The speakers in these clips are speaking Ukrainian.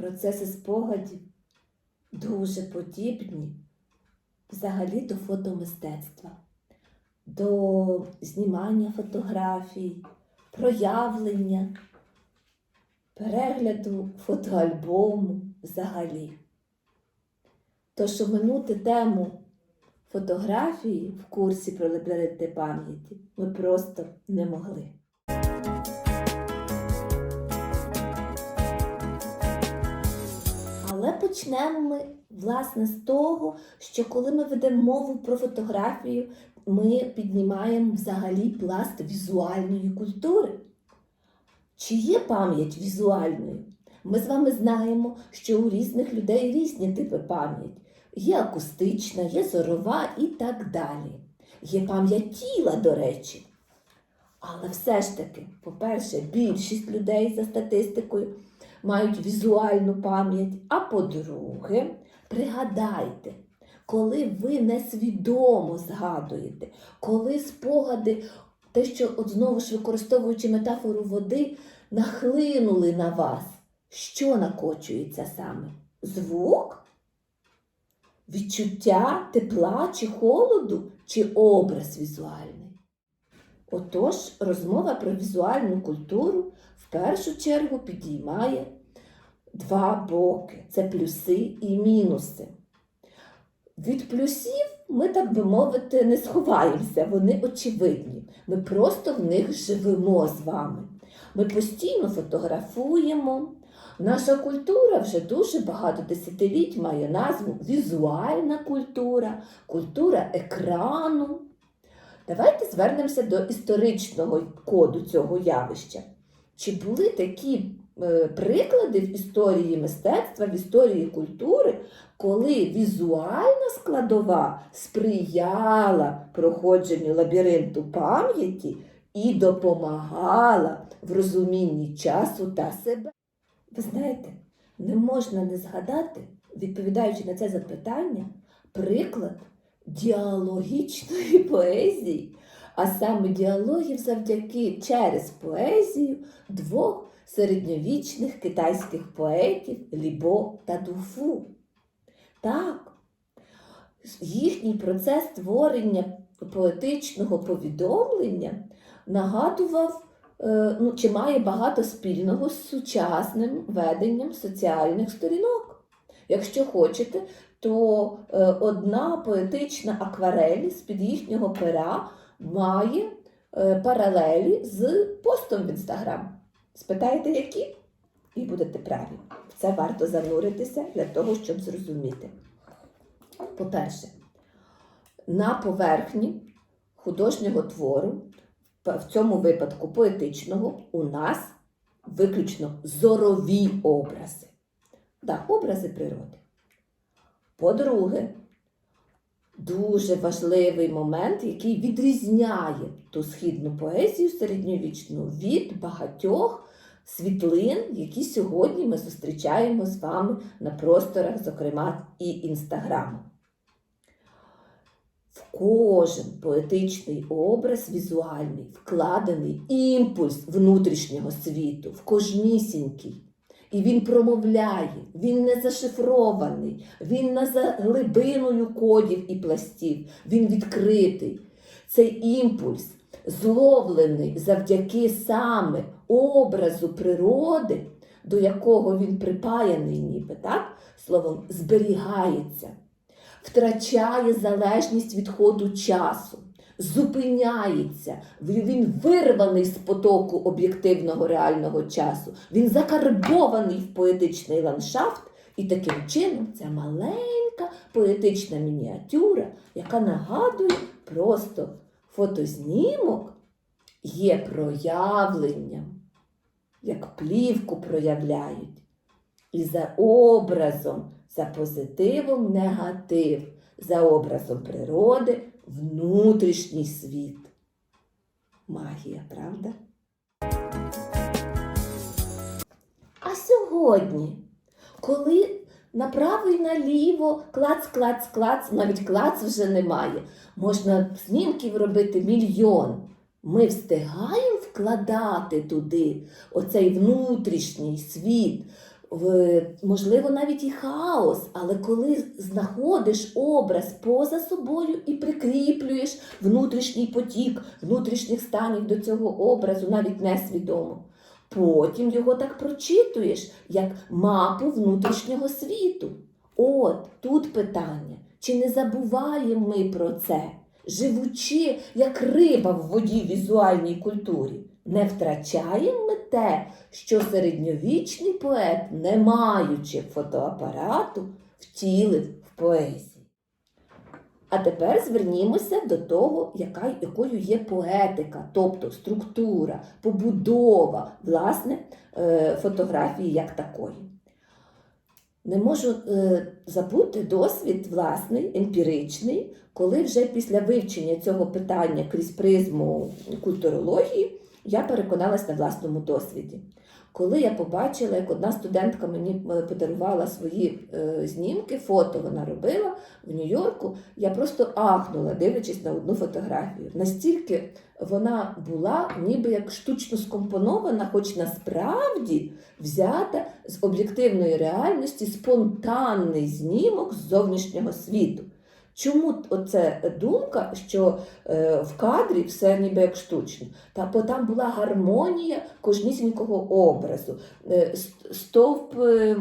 процеси спогадів дуже подібні взагалі до фотомистецтва, до знімання фотографій, проявлення, перегляду фотоальбому взагалі. Тож оминути тему фотографії в курсі про лабіринти пам'яті ми просто не могли. Почнемо ми, власне, з того, що коли ми ведемо мову про фотографію, ми піднімаємо взагалі пласт візуальної культури. Чи є пам'ять візуальною? Ми з вами знаємо, що у різних людей різні типи пам'ять. Є акустична, є зорова і так далі. Є пам'ять тіла, до речі. Але все ж таки, по-перше, більшість людей за статистикою мають візуальну пам'ять. А по-друге, пригадайте, коли ви несвідомо згадуєте, коли спогади, те, що от знову ж використовуючи метафору води, нахлинули на вас, що накочується саме? Звук? Відчуття тепла чи холоду, чи образ візуальний? Отож, розмова про візуальну культуру в першу чергу підіймає два боки це плюси і мінуси. Від плюсів ми, так би мовити, не сховаємося, вони очевидні. Ми просто в них живемо з вами. Ми постійно фотографуємо. Наша культура вже дуже багато десятиліть має назву візуальна культура, культура екрану. Давайте звернемося до історичного коду цього явища. Чи були такі е, приклади в історії мистецтва, в історії культури, коли візуальна складова сприяла проходженню лабіринту пам'яті і допомагала в розумінні часу та себе? Ви знаєте, не можна не згадати, відповідаючи на це запитання, приклад діалогічної поезії, а саме діалогів завдяки через поезію двох середньовічних китайських поетів Лібо та Дуфу. Так, їхній процес створення поетичного повідомлення нагадував, е, ну, чи має багато спільного з сучасним веденням соціальних сторінок. Якщо хочете, то е, одна поетична акварель з-під їхнього пера має е, паралелі з постом в інстаграм. Спитаєте, які? І будете праві. Це варто зануритися для того, щоб зрозуміти. По-перше, на поверхні художнього твору, в цьому випадку поетичного, у нас виключно зорові образи. Так, образи природи. По-друге, дуже важливий момент, який відрізняє ту східну поезію середньовічну від багатьох світлин, які сьогодні ми зустрічаємо з вами на просторах, зокрема, і Інстаграму. В кожен поетичний образ візуальний вкладений імпульс внутрішнього світу, в кожнісінький. І він промовляє, він не зашифрований, він не за глибиною кодів і пластів, він відкритий. Цей імпульс зловлений завдяки саме образу природи, до якого він припаяний, ніби так, словом, зберігається, втрачає залежність від ходу часу. Зупиняється, він вирваний з потоку об'єктивного реального часу, він закарбований в поетичний ландшафт, і таким чином ця маленька поетична мініатюра, яка нагадує просто фотознімок, є проявленням, як плівку проявляють. І за образом, за позитивом негатив, за образом природи внутрішній світ. Магія, правда? А сьогодні, коли направо і наліво клац, клац, клац, навіть клац вже немає, можна знімків робити мільйон. Ми встигаємо вкладати туди оцей внутрішній світ, можливо, навіть і хаос, але коли знаходиш образ поза собою і прикріплюєш внутрішній потік, внутрішніх станів до цього образу, навіть несвідомо. Потім його так прочитуєш, як мапу внутрішнього світу. От тут питання: чи не забуваємо ми про це, живучи як риба в воді візуальній культурі? Не втрачаємо ми те, що середньовічний поет, не маючи фотоапарату, втілив в поезії. А тепер звернімося до того, яка, якою є поетика, тобто структура, побудова власне е, фотографії як такої. Не можу е, забути досвід власний, емпіричний, коли вже після вивчення цього питання крізь призму культурології я переконалась на власному досвіді. Коли я побачила, як одна студентка мені е, подарувала свої е, знімки, фото вона робила в Нью-Йорку, я просто ахнула, дивлячись на одну фотографію. Настільки вона була ніби як штучно скомпонована, хоч насправді взята з об'єктивної реальності спонтанний знімок з зовнішнього світу. Чому оце думка, що е, в кадрі все ніби як штучно? Та бо там була гармонія кожнісінького образу, е, стовп е,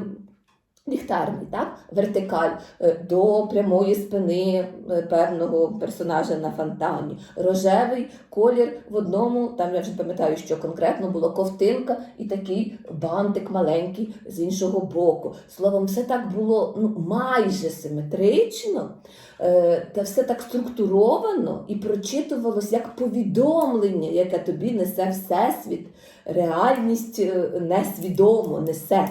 ліхтарний, так? вертикаль е, до прямої спини е, певного персонажа на фонтані, рожевий колір в одному, там я вже пам'ятаю, що конкретно було ковтинка і такий бантик маленький з іншого боку. Словом, все так було ну, майже симетрично, е, та все так структуровано і прочитувалось як повідомлення, яке тобі несе Всесвіт, реальність несвідомо несе.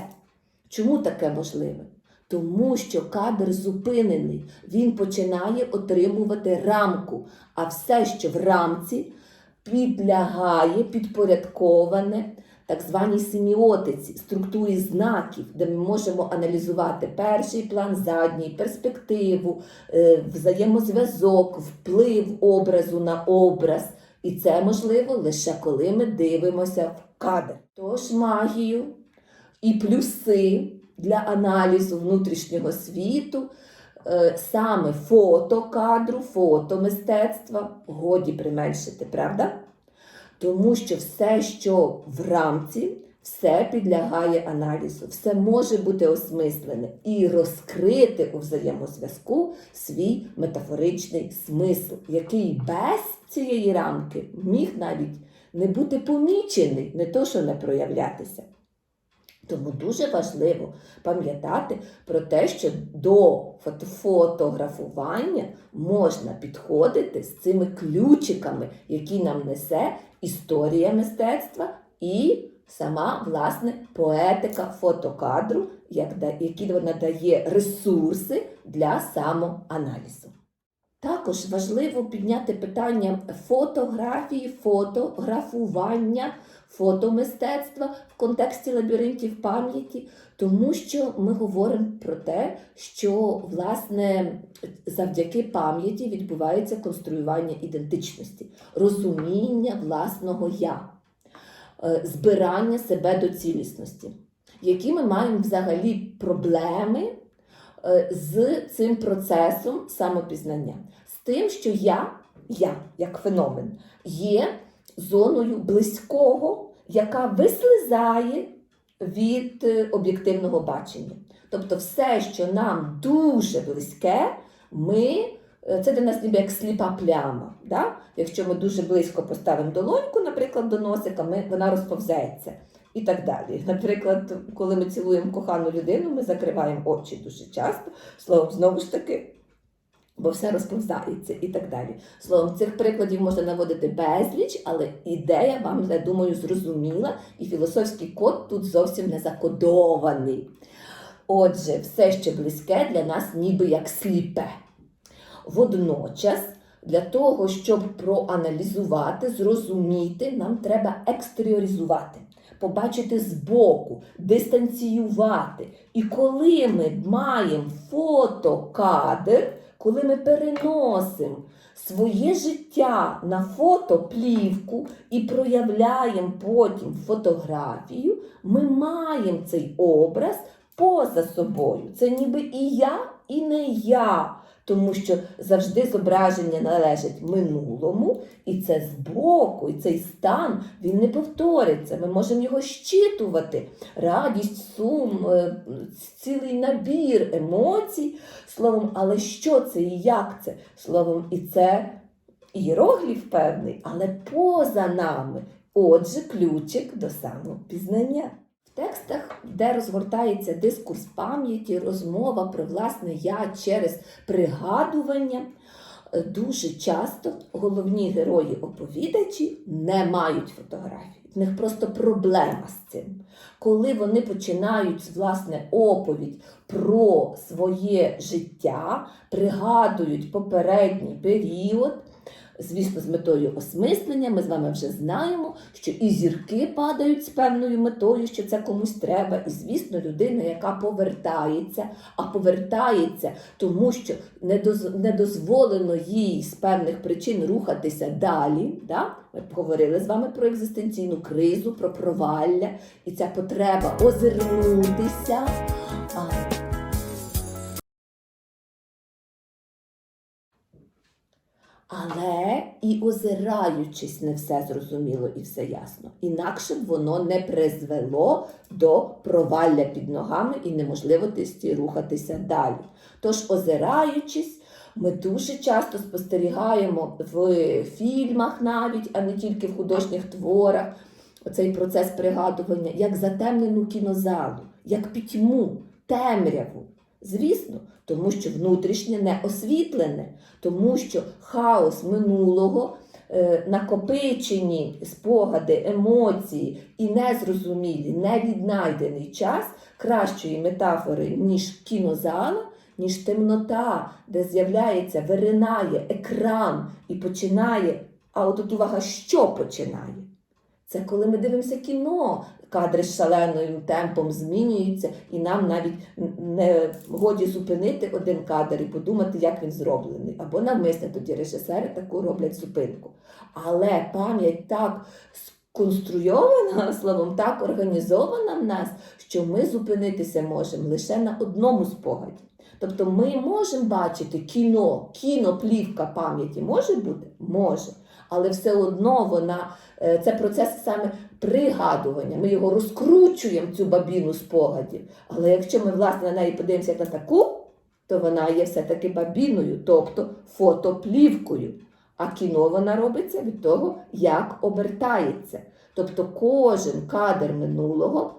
Чому таке можливе? Тому що кадр зупинений, він починає отримувати рамку, а все, що в рамці, підлягає, підпорядковане так званій семіотиці, структурі знаків, де ми можемо аналізувати перший план, задній, перспективу, е, взаємозв'язок, вплив образу на образ. І це можливо лише коли ми дивимося в кадр. Тож магію і плюси для аналізу внутрішнього світу, е, саме фотокадру, фотомистецтва, годі применшити, правда? Тому що все, що в рамці, все підлягає аналізу, все може бути осмислене і розкрити у взаємозв'язку свій метафоричний смисл, який без цієї рамки міг навіть не бути помічений, не то що не проявлятися. Тому дуже важливо пам'ятати про те, що до фотографування можна підходити з цими ключиками, які нам несе історія мистецтва і сама власне поетика фотокадру, як які вона дає ресурси для самоаналізу. Також важливо підняти питання фотографії, фотографування, фотомистецтва в контексті лабіринтів пам'яті, тому що ми говоримо про те, що власне завдяки пам'яті відбувається конструювання ідентичності, розуміння власного я, е, збирання себе до цілісності. Які ми маємо взагалі проблеми з цим процесом самопізнання, з тим, що я, я як феномен, є зоною близького, яка вислизає від е, об'єктивного бачення. Тобто, все, що нам дуже близьке, ми. е, Це для нас ніби як сліпа пляма. Да? Якщо ми дуже близько поставимо долоньку, наприклад, до носика, ми, вона розповзеться і так далі. Наприклад, коли ми цілуємо кохану людину, ми закриваємо очі дуже часто, словом, знову ж таки, бо все розповзається і так далі. Словом, цих прикладів можна наводити безліч, але ідея вам, я думаю, зрозуміла, і філософський код тут зовсім не закодований. Отже, все, що близьке для нас ніби як сліпе. Водночас, для того, щоб проаналізувати, зрозуміти, нам треба екстеріоризувати, побачити збоку, дистанціювати. І коли ми маємо фотокадр, коли ми переносимо своє життя на фотоплівку і проявляємо потім фотографію, ми маємо цей образ поза собою. Це ніби і я, і не я. Тому що завжди зображення належить минулому, і це збоку, і цей стан він не повториться. Ми можемо його щитувати. Радість, сум, е, цілий набір емоцій. Словом, але що це і як це? Словом, і це іерогліф певний, але поза нами. Отже, ключик до самопізнання. Текстах, де розгортається дискурс пам'яті, розмова про власне я через пригадування, е, дуже часто головні герої оповідачі не мають фотографій. В них просто проблема з цим. Коли вони починають власне оповідь про своє життя, пригадують попередній період. Звісно, з метою осмислення ми з вами вже знаємо, що і зірки падають з певною метою, що це комусь треба. І, звісно, людина, яка повертається, а повертається, тому що не доз- не дозволено їй з певних причин рухатися далі. Да? Ми говорили з вами про екзистенційну кризу, про провалля, і ця потреба озирнутися. Але і озираючись, не все зрозуміло і все ясно. Інакше б воно не призвело до провалля під ногами і неможливості рухатися далі. Тож, озираючись, ми дуже часто спостерігаємо в фільмах навіть, а не тільки в художніх творах, цей процес пригадування, як затемнену кінозалу, як пітьму, темряву. Звісно, тому що внутрішнє не освітлене, тому що хаос минулого, е, накопичені спогади, емоції і незрозумілі, невіднайдений час кращої метафори, ніж кінозала, ніж темнота, де з'являється, виринає екран і починає. А от тут увага, що починає? Це коли ми дивимося кіно, кадри з шаленим темпом змінюються, і нам навіть не годі зупинити один кадр і подумати, як він зроблений. Або навмисне тоді режисери таку роблять зупинку. Але пам'ять так сконструйована, словом, так організована в нас, що ми зупинитися можемо лише на одному спогаді. Тобто ми можемо бачити кіно, кіноплівка пам'яті може бути? Може. Але все одно вона е, це процес саме пригадування. Ми його розкручуємо, цю бабіну спогадів. Але якщо ми власне на неї подивимося як на таку, то вона є все-таки бабіною, тобто фотоплівкою. А кіно вона робиться від того, як обертається. Тобто кожен кадр минулого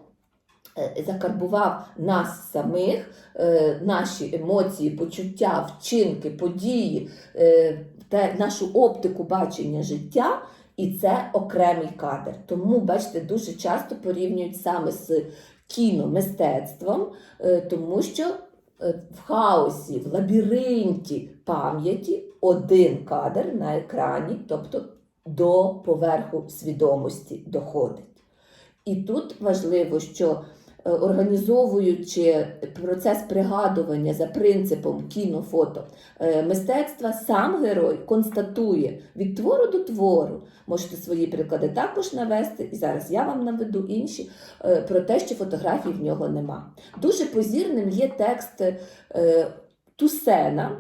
е, закарбував нас самих, е, наші емоції, почуття, вчинки, події, е, нашу оптику бачення життя, і це окремий кадр. Тому, бачите, дуже часто порівнюють саме з кіномистецтвом, е, тому що е, в хаосі, в лабіринті пам'яті один кадр на екрані, тобто до поверху свідомості доходить. І тут важливо, що організовуючи процес пригадування за принципом кінофото е, мистецтва, сам герой констатує від твору до твору. Можете свої приклади також навести, і зараз я вам наведу інші е, про те, що фотографій в нього нема. Дуже позірним є текст е, Тусена.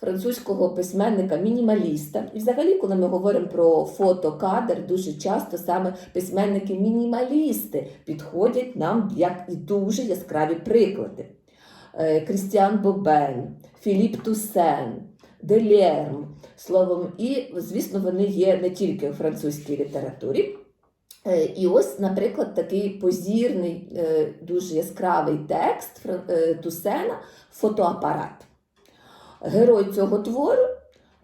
Французького письменника-мінімаліста. І взагалі, коли ми говоримо про фотокадр, дуже часто саме письменники-мінімалісти підходять нам як і дуже яскраві приклади. Е, Крістіан Бобен, Філіп Тусен, Делерм. Словом, і, звісно, вони є не тільки у французькій літературі. Е, І ось, наприклад, такий позірний, е, дуже яскравий текст Тусена фотоапарат. Герой цього твору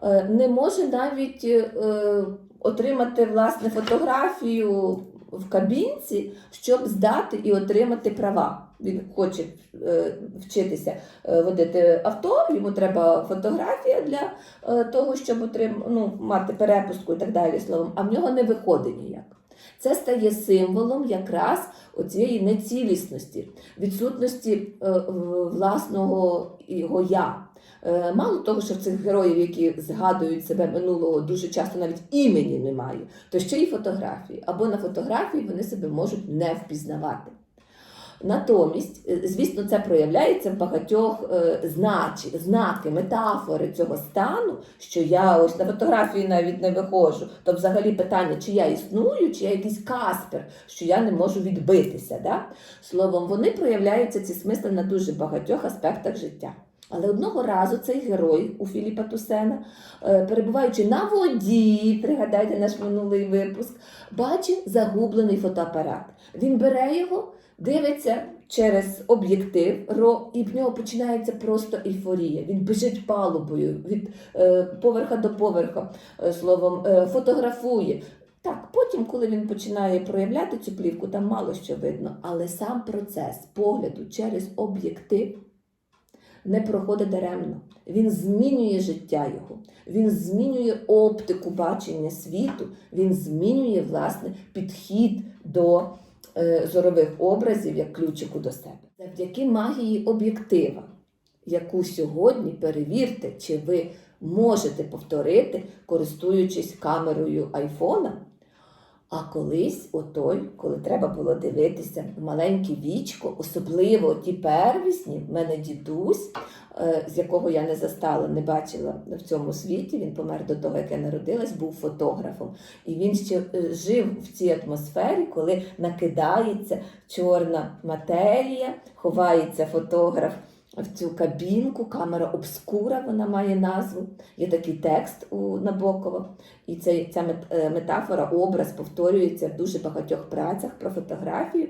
е, не може навіть е, отримати власне фотографію в кабінці, щоб здати і отримати права. Він хоче е, вчитися е, водити авто, йому треба фотографія для е, того, щоб отрим, ну, мати перепустку і так далі словом, а в нього не виходить ніяк. Це стає символом якраз оцієї нецілісності, відсутності е, власного його я. Е, Мало того, що в цих героїв, які згадують себе минулого, дуже часто навіть імені немає, то ще й фотографії. Або на фотографії вони себе можуть не впізнавати. Натомість, е, звісно, це проявляється в багатьох е, знач, знаки, метафори цього стану, що я ось на фотографії навіть не виходжу. То взагалі питання, чи я існую, чи я якийсь каспер, що я не можу відбитися. Да? Словом, вони проявляються ці смисли на дуже багатьох аспектах життя. Але одного разу цей герой у Філіпа Тусена, е, перебуваючи на воді, пригадайте наш минулий випуск, бачить загублений фотоапарат. Він бере його, дивиться через об'єктив, і в нього починається просто ейфорія. Він біжить палубою від е, поверха до поверха, е, словом, фотографує. Так, потім, коли він починає проявляти цю плівку, там мало що видно, але сам процес погляду через об'єктив не проходить даремно. Він змінює життя його, він змінює оптику бачення світу, він змінює власне підхід до е, зорових образів як ключику до себе. Завдяки магії об'єктива, яку сьогодні перевірте, чи ви можете повторити, користуючись камерою айфона. А колись, отой, коли треба було дивитися в маленьке вічко, особливо ті первісні, в мене дідусь, е, з якого я не застала, не бачила в цьому світі. Він помер до того, як я народилась, був фотографом. І він ще е, жив в цій атмосфері, коли накидається чорна матерія, ховається фотограф в цю кабінку, камера обскура, вона має назву. Є такий текст у Набокова. І ця, ця е, метафора, образ повторюється в дуже багатьох працях про фотографію.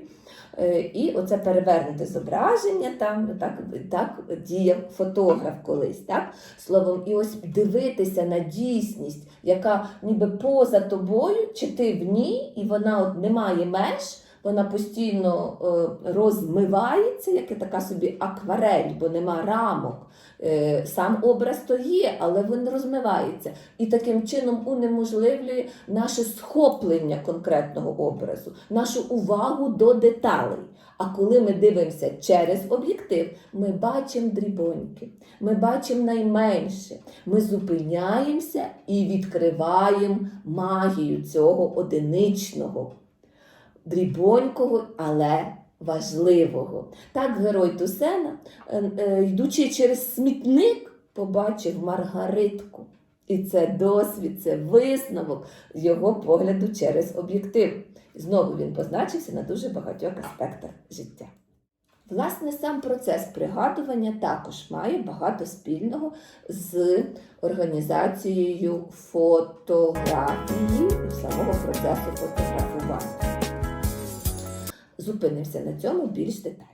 Е, І оце перевернуте зображення, там так, так діяв фотограф колись. Так? Словом, і ось дивитися на дійсність, яка ніби поза тобою, чи ти в ній, і вона от не має меж. Вона постійно е, розмивається, як і така собі акварель, бо нема рамок. Е, сам образ то є, але він розмивається. І таким чином унеможливлює наше схоплення конкретного образу, нашу увагу до деталей. А коли ми дивимося через об'єктив, ми бачимо дрібоньки, ми бачимо найменше, ми зупиняємося і відкриваємо магію цього одиничного, дрібонького, але важливого. Так герой Тусена, е, е, йдучи через смітник, побачив Маргаритку. І це досвід, це висновок з його погляду через об'єктив. Знову він позначився на дуже багатьох аспектах життя. Власне, сам процес пригадування також має багато спільного з організацією фотографії і самого процесу фотографування. Зупинимося на цьому більш детально.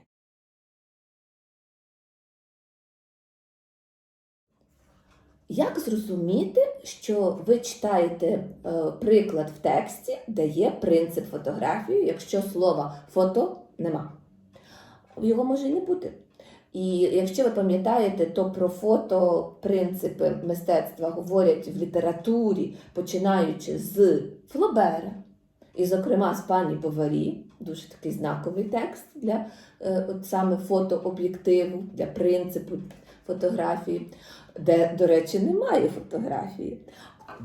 Як зрозуміти, що ви читаєте е, приклад в тексті, де є принцип фотографії, якщо слова фото нема? Його може і не бути. І якщо ви пам'ятаєте, то про фото принципи мистецтва говорять в літературі, починаючи з Флобера, і, зокрема, з пані Боварі, дуже такий знаковий текст для е, от саме фотооб'єктиву, для принципу фотографії, де, до речі, немає фотографії.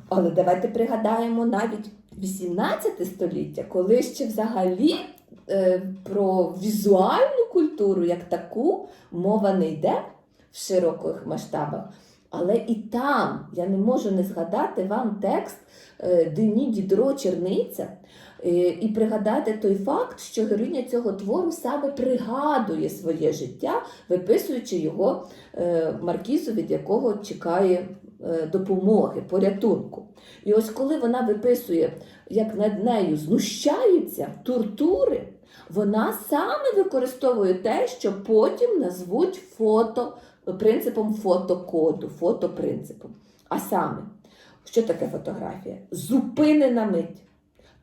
Але давайте пригадаємо навіть 18 століття, коли ще взагалі е, про візуальну культуру як таку мова не йде в широких масштабах. Але і там я не можу не згадати вам текст е, Дені Дідро Черниця і пригадати той факт, що героїня цього твору саме пригадує своє життя, виписуючи його е, маркізу, від якого чекає е, допомоги, порятунку. І ось коли вона виписує, як над нею знущаються тортури, вона саме використовує те, що потім назвуть фото, принципом фотокоду, фотопринципом. А саме, що таке фотографія? Зупинена мить.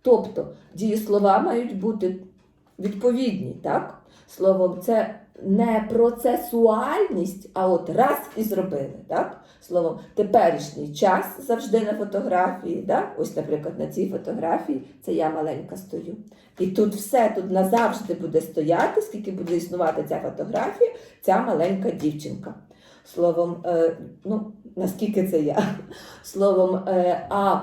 Тобто дієслова мають бути відповідні, так? Словом, це не процесуальність, а от раз і зробили. Так? Словом, теперішній час завжди на фотографії. Так? Ось, наприклад, на цій фотографії це я маленька стою. І тут все тут назавжди буде стояти, скільки буде існувати ця фотографія, ця маленька дівчинка. Словом, е, ну, наскільки це я. Словом, е, а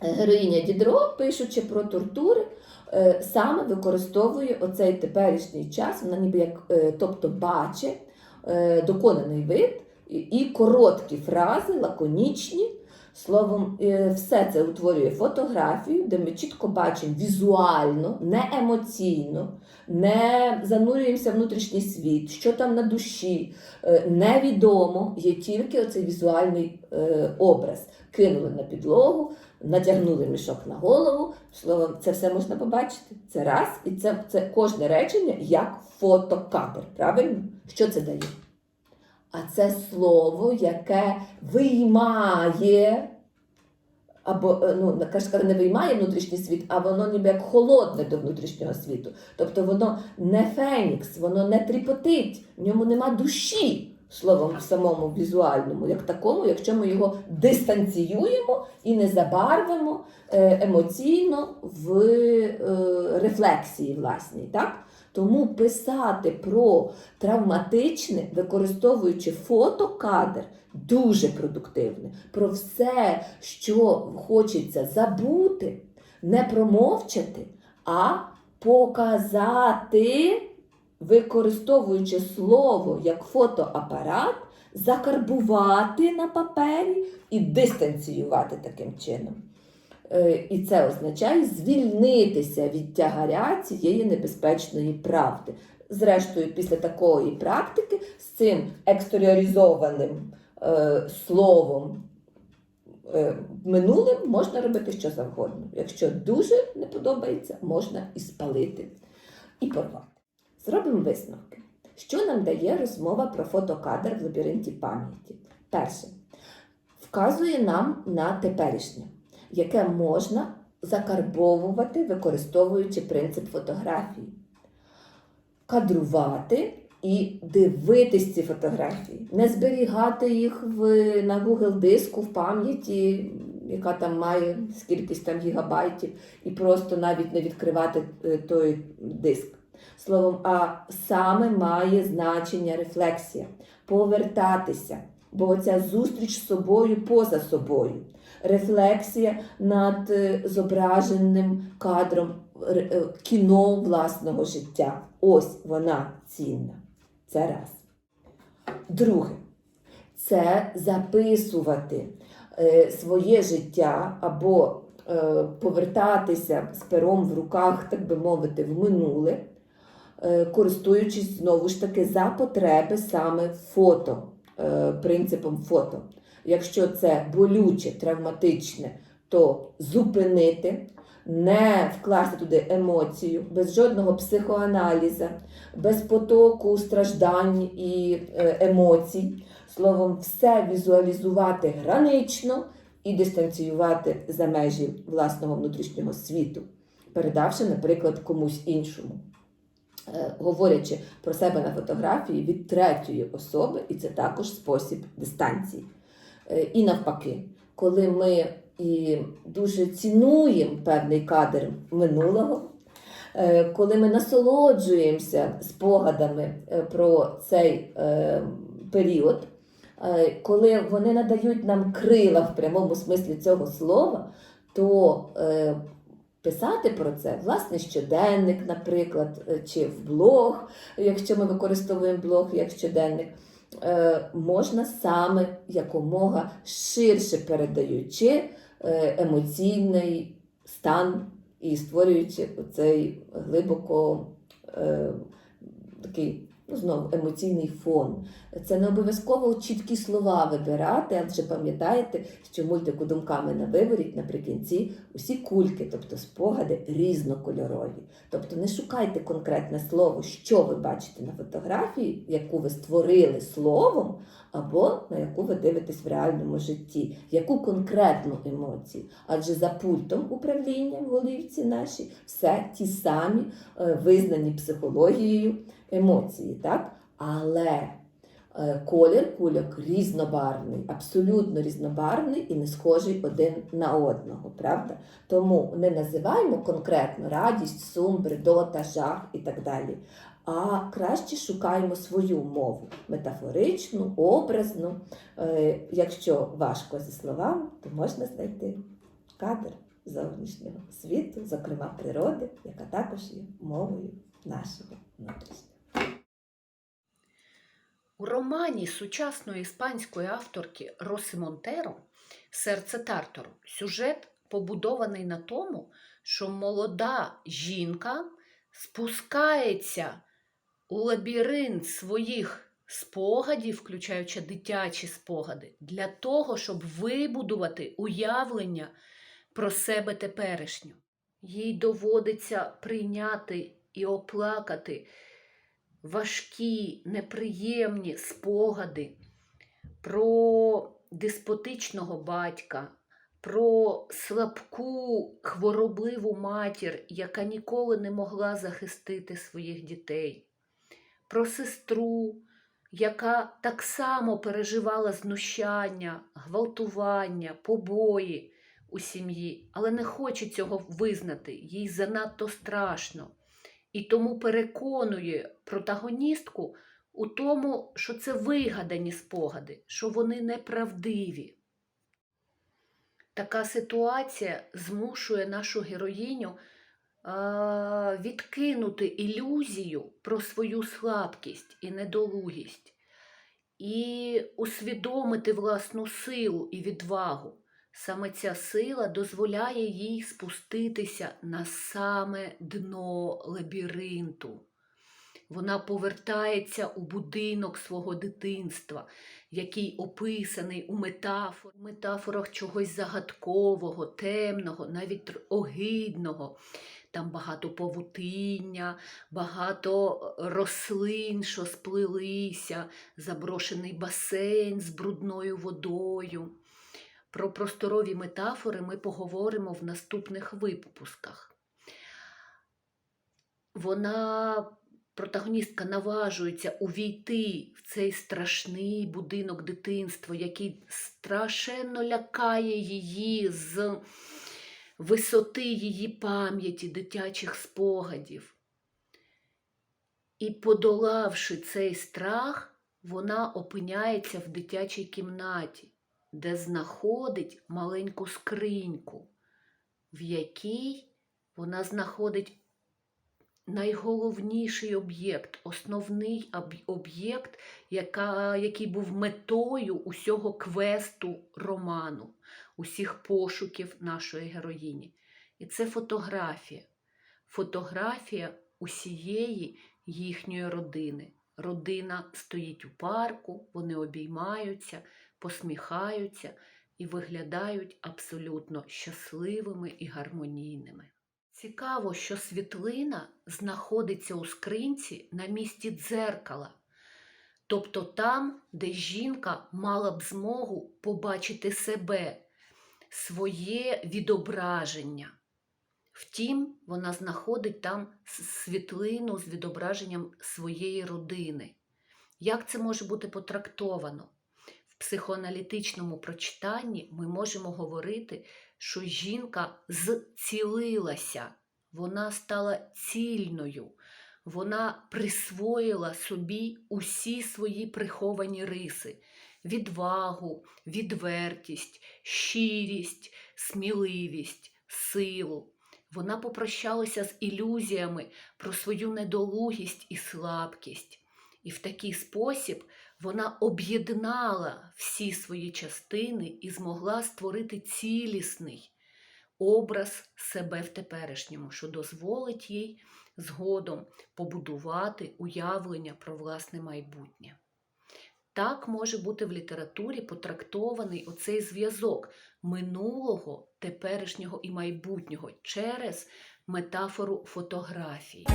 героїня Дідро, пишучи про тортури, е, саме використовує оцей теперішній час, вона ніби як е, тобто бачить е, доконаний вид і- короткі фрази, лаконічні. Словом, все це утворює фотографію, де ми чітко бачимо візуально, не емоційно, не занурюємося в внутрішній світ, що там на душі, невідомо, є тільки оцей візуальний образ. Кинули на підлогу, надягнули мішок на голову. Словом, це все можна побачити. Це раз, і це, це кожне речення як фотокадр. Правильно? Що це дає? А це слово, яке виймає, або е, ну, не виймає внутрішній світ, а воно ніби як холодне до внутрішнього світу. Тобто воно не фенікс, воно не тріпотить, в ньому нема душі, словом, в самому візуальному, як такому, якщо ми його дистанціюємо і не забарвимо е, емоційно в е, рефлексії власній. Так? Тому писати про травматичне, використовуючи фотокадр, дуже продуктивне. Про все, що хочеться забути, не промовчати, а показати, використовуючи слово як фотоапарат, закарбувати на папері і дистанціювати таким чином. Е, І це означає звільнитися від тягаря цієї небезпечної правди. Зрештою, після такої практики з цим екстеріоризованим е, словом е, минулим можна робити що завгодно. Якщо дуже не подобається, можна і спалити, і порвати. Зробимо висновки. Що нам дає розмова про фотокадр в лабіринті пам'яті? Перше, вказує нам на теперішнє яке можна закарбовувати, використовуючи принцип фотографії, кадрувати і дивитись ці фотографії, не зберігати їх в, на Google диску в пам'яті, яка там має скількись там гігабайтів, і просто навіть не відкривати е, той диск. Словом, а саме має значення рефлексія, повертатися, бо ця зустріч з собою поза собою рефлексія над е, зображеним кадром ре- е, кіно власного життя. Ось вона цінна. Це раз. Друге, це записувати е, своє життя або е, повертатися з пером в руках, так би мовити, в минуле, е, користуючись знову ж таки за потреби саме фото, е, принципом фото. Якщо це болюче, травматичне, то зупинити, не вкласти туди емоцію, без жодного психоаналізу, без потоку страждань і е, емоцій. Словом, все візуалізувати гранично і дистанціювати за межі власного внутрішнього світу, передавши, наприклад, комусь іншому. Е, Говорячи про себе на фотографії від третьої особи, і це також спосіб дистанції. Е, І навпаки, коли ми і дуже цінуємо певний кадр минулого, е, коли ми насолоджуємося спогадами про цей період, коли вони надають нам крила в прямому смислі цього слова, то писати про це власне щоденник, наприклад, е, чи в блог, якщо ми використовуємо блог як щоденник е, можна саме якомога ширше передаючи е, емоційний стан і створюючи цей глибоко такий. Ну, знову емоційний фон. Це не обов'язково чіткі слова вибирати, адже пам'ятаєте, що мультику думками на виворіть наприкінці усі кульки, тобто спогади різнокольорові. Тобто не шукайте конкретне слово, що ви бачите на фотографії, яку ви створили словом, або на яку ви дивитесь в реальному житті, яку конкретну емоцію. Адже за пультом управління в голівці нашій все ті самі е, визнані психологією емоції, так? Але е, колір кульок різнобарвний, абсолютно різнобарвний і не схожий один на одного, правда? Тому не називаємо конкретно радість, сум, бредота, жах і так далі. А краще шукаємо свою мову метафоричну, образну. Е, Якщо важко зі словами, то можна знайти кадр. зовнішнього світу, зокрема природи, яка також є мовою нашого внутрішнього. У романі сучасної іспанської авторки Роси Монтеро Серце Тартору сюжет побудований на тому, що молода жінка спускається у лабіринт своїх спогадів, включаючи дитячі спогади, для того, щоб вибудувати уявлення про себе теперішню. Їй доводиться прийняти і оплакати важкі, неприємні спогади про деспотичного батька, про слабку хворобливу матір, яка ніколи не могла захистити своїх дітей, про сестру, яка так само переживала знущання, гвалтування, побої у сім'ї, але не хоче цього визнати, їй занадто страшно. І тому переконує протагоністку у тому, що це вигадані спогади, що вони неправдиві. Така ситуація змушує нашу героїню а, відкинути ілюзію про свою слабкість і недолугість і усвідомити власну силу і відвагу. Саме ця сила дозволяє їй спуститися на саме дно лабіринту. Вона повертається у будинок свого дитинства, який описаний у метафор, метафорах чогось загадкового, темного, навіть огидного. Там багато павутиння, багато рослин, що сплилися, заброшений басейн з брудною водою. Про просторові метафори ми поговоримо в наступних випусках. Вона, протагоністка, наважується увійти в цей страшний будинок дитинства, який страшенно лякає її з висоти її пам'яті, дитячих спогадів. І, подолавши цей страх, вона опиняється в дитячій кімнаті де знаходить маленьку скриньку, в якій вона знаходить найголовніший об'єкт, основний об'єкт, який був метою усього квесту роману, усіх пошуків нашої героїні. І це фотографія. Фотографія усієї їхньої родини. Родина стоїть у парку, вони обіймаються посміхаються і виглядають абсолютно щасливими і гармонійними. Цікаво, що світлина знаходиться у скринці на місці дзеркала, тобто там, де жінка мала б змогу побачити себе, своє відображення. Втім, вона знаходить там світлину з відображенням своєї родини. Як це може бути потрактовано? Психоаналітичному прочитанні ми можемо говорити, що жінка зцілилася, вона стала цільною, вона присвоїла собі усі свої приховані риси. Відвагу, відвертість, щирість, сміливість, силу. Вона попрощалася з ілюзіями про свою недолугість і слабкість. І в такий спосіб вона об'єднала всі свої частини і змогла створити цілісний образ себе в теперішньому, що дозволить їй згодом побудувати уявлення про власне майбутнє. Так може бути в літературі потрактований оцей зв'язок минулого, теперішнього і майбутнього через метафору фотографії.